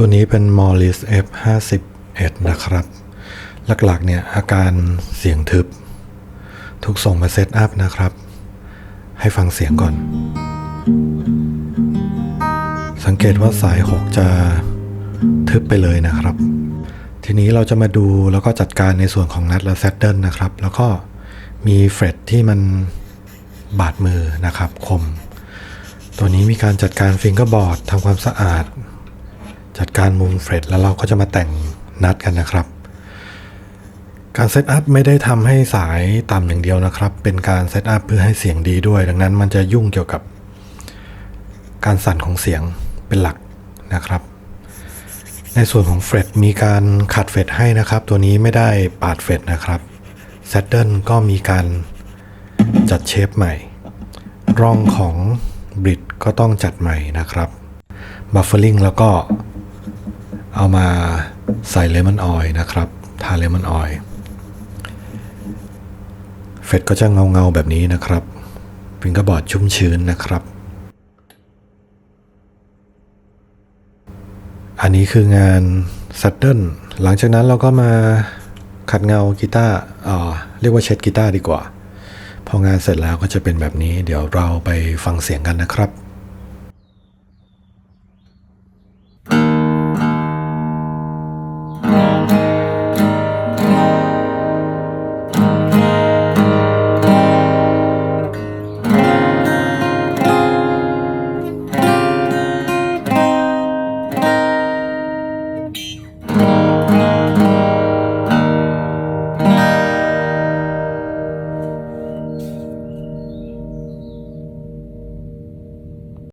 ตัวนี้เป็น Morris F51 นะครับ หลักๆเนี่ยอาการเสียงทึบ ถูกส่งมาเซตอัพนะครับ ให้ฟังเสียงก่อน สังเกตว่าสาย 6 จะทึบไปเลยนะครับ ทีนี้เราจะมาดูแล้วก็จัดการในส่วนของนัดและแซดเดิลนะครับ แล้วก็มีเฟรดที่มันบาดมือนะครับ คม ตัวนี้มีการจัดการฟิงเกอร์บอร์ดทำความสะอาด จัดการมุมเฟรดแล้วเราก็จะมาแต่งนัดกันนะครับ การเซตอัพไม่ได้ทำให้สายต่ำอย่างเดียวนะครับ เป็นการเซตอัพเพื่อให้เสียงดีด้วย ดังนั้นมันจะยุ่งเกี่ยวกับ การสั่นของเสียงเป็นหลักนะครับ ในส่วนของเฟรดมีการขัดเฟรดให้นะครับ ตัวนี้ไม่ได้ปาดเฟรดนะครับแซดเดิลก็มีการจัดเชฟใหม่ ร่องของบริดก็ต้องจัดใหม่นะครับบัฟเฟ r ริงแล้วก็ เอามาใส่เลมอนออยล์นะครับ ทาเลมอนออยล์เฟดก็จะเงาเงาๆแบบนี้นะครับฟิงกร์บอดชุ่มชื้นนะครับ อันนี้คืองานซัดเดิลหลังจากนั้นเราก็มาขัดเงากีตาร์อ่าเรียกว่าเช็ดกีตาร์ดีกว่า พองานเสร็จแล้วก็จะเป็นแบบนี้ เดี๋ยวเราไปฟังเสียงกันนะครับ Mm-hmm.